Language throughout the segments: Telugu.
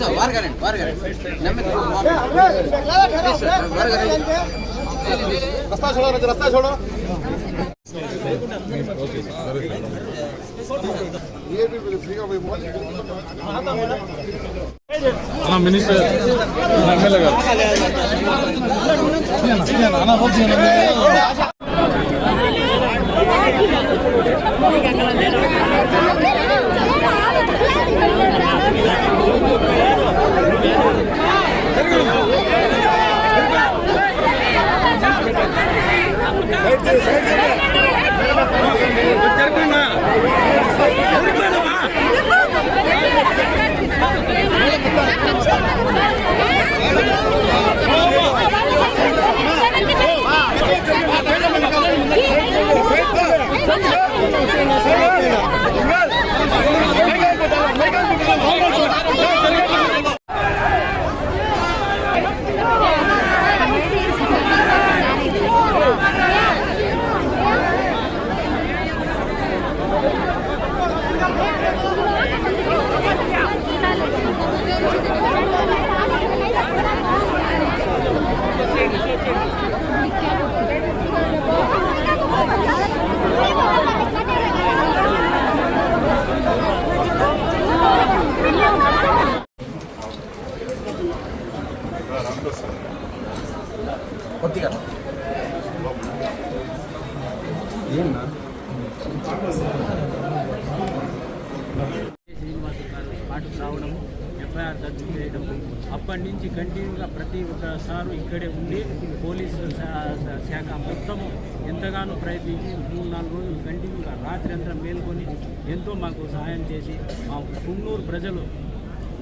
சார் வார்கரன் வார்கரன் நம்ம வார்கரன் ரஸ்தா சோடோ ரஸ்தா சோடோ மினிஸ்டர் எம்எல்ஏ அண்ணா శ్రీనివాస గారు పాటుకు రావడం ఎఫ్ఐఆర్ దర్జు చేయడం అప్పటి నుంచి కంటిన్యూగా ప్రతి ఒక్కసారి ఇక్కడే ఉండి పోలీసు శాఖ మొత్తము ఎంతగానో ప్రయత్నించి మూడు నాలుగు రోజులు కంటిన్యూగా రాత్రి అంతా మేల్కొని ఎంతో మాకు సహాయం చేసి మా కున్నూరు ప్రజలు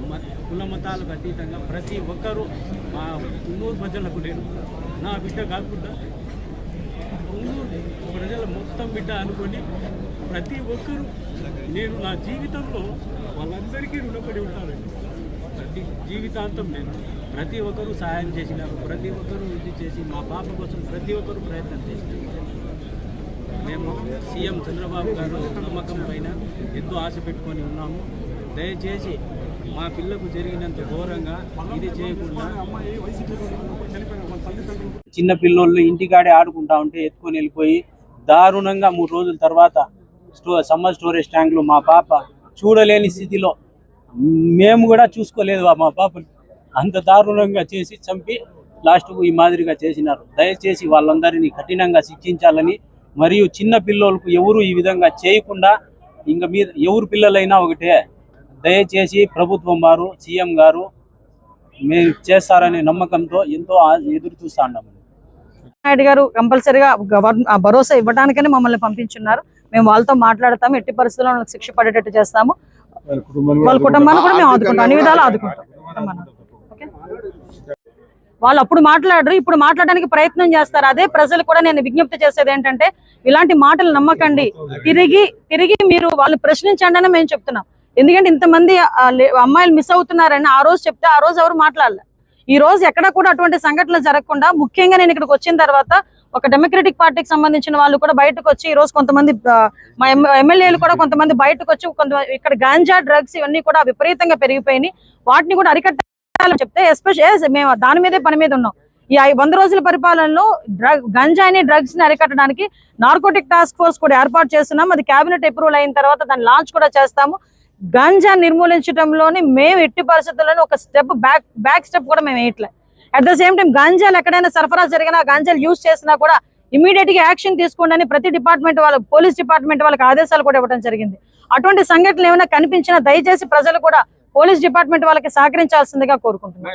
మ- కుల మతాలకు అతీతంగా ప్రతి ఒక్కరూ మా కున్నూరు ప్రజలకు నేను నా బిడ్డ కాకుండా ప్రజల మొత్తం బిడ్డ అనుకొని ప్రతి ఒక్కరూ నేను నా జీవితంలో వాళ్ళందరికీ రుణపడి ఉంటానండి. ప్రతి జీవితాంతం నేను ప్రతి ఒక్కరూ సహాయం చేసినారు ప్రతి ఒక్కరూ ఇది చేసి మా పాప కోసం ప్రతి ఒక్కరూ ప్రయత్నం చేసినారు మేము సీఎం చంద్రబాబు గారు నమ్మకం పైన ఎంతో ఆశ పెట్టుకొని ఉన్నాము. దయచేసి మా పిల్లకు జరిగినంత ఘోరంగా ఇది చేయకుండా చిన్న పిల్లోళ్ళు ఇంటికాడే ఆడుకుంటా ఉంటే ఎత్తుకొని వెళ్ళిపోయి దారుణంగా మూడు రోజుల తర్వాత స్టో సమ్మర్ స్టోరేజ్ ట్యాంక్లు మా పాప చూడలేని స్థితిలో మేము కూడా చూసుకోలేదు మా పాపని. అంత దారుణంగా చేసి చంపి లాస్ట్కు ఈ మాదిరిగా చేసినారు. దయచేసి వాళ్ళందరినీ కఠినంగా శిక్షించాలని మరియు చిన్న పిల్లలకు ఎవరు ఈ విధంగా చేయకుండా ఇంకా మీద ఎవరు పిల్లలైనా ఒకటే దయచేసి ప్రభుత్వం వారు సీఎం గారు మేము చేస్తారనే నమ్మకంతో ఎంతో ఎదురు చూస్తా ఉన్నాము నాయుడు గారు కంపల్సరీగా భరోసా ఇవ్వడానికనే మమ్మల్ని పంపించున్నారు. మేము వాళ్ళతో మాట్లాడతాము ఎట్టి పరిస్థితుల్లో శిక్ష పడేటట్టు చేస్తాము. వాళ్ళ కుటుంబాన్ని కూడా మేము ఆదుకుంటాం. అన్ని విధాలు ఆదుకుంటాం? వాళ్ళు అప్పుడు మాట్లాడరు ఇప్పుడు మాట్లాడడానికి ప్రయత్నం చేస్తారు. అదే ప్రజలు కూడా నేను విజ్ఞప్తి చేసేది ఏంటంటే ఇలాంటి మాటలు నమ్మకండి. తిరిగి తిరిగి మీరు వాళ్ళు ప్రశ్నించండి అని మేము చెప్తున్నాం. ఎందుకంటే ఇంతమంది అమ్మాయిలు మిస్ అవుతున్నారని ఆ రోజు చెప్తే ఆ రోజు ఎవరు మాట్లాడలే. ఈ రోజు ఎక్కడ కూడా అటువంటి సంఘటనలు జరగకుండా ముఖ్యంగా నేను ఇక్కడికి వచ్చిన తర్వాత ఒక డెమోక్రటిక్ పార్టీకి సంబంధించిన వాళ్ళు కూడా బయటకు వచ్చి ఈ రోజు కొంతమంది మా ఎమ్మెల్యేలు కూడా కొంతమంది బయటకు వచ్చి కొంత ఇక్కడ గాంజా డ్రగ్స్ ఇవన్నీ కూడా విపరీతంగా పెరిగిపోయినాయి. వాటిని కూడా అరికట్టాలని చెప్తే ఎస్పెషల్ మేము దాని మీదే పని మీద ఉన్నాం. ఈ ఐ- వంద రోజుల పరిపాలనలో డ్రగ్ గంజాయిని డ్రగ్స్ని అరికట్టడానికి నార్కోటిక్ టాస్క్ ఫోర్స్ కూడా ఏర్పాటు చేస్తున్నాం. అది కేబినెట్ అప్రూవల్ అయిన తర్వాత దాన్ని లాంచ్ కూడా చేస్తాము. గంజా నిర్మూలించడంలోని మేము ఎట్టి పరిస్థితుల్లోనే ఒక స్టెప్ బ్యాక్ బ్యాక్ స్టెప్ కూడా మేము వేయట్లే. అట్ ద సేమ్ టైం గంజాలు ఎక్కడైనా సరఫరా జరిగినా గంజాలు యూజ్ చేసినా కూడా ఇమీడియట్గా యాక్షన్ తీసుకోండి అని ప్రతి డిపార్ట్మెంట్ వాళ్ళ పోలీస్ డిపార్ట్మెంట్ వాళ్ళకి ఆదేశాలు కూడా ఇవ్వడం జరిగింది. అటువంటి సంఘటనలు ఏమైనా కనిపించినా దయచేసి ప్రజలు కూడా పోలీస్ డిపార్ట్మెంట్ వాళ్ళకి సహకరించాల్సిందిగా కోరుకుంటున్నాను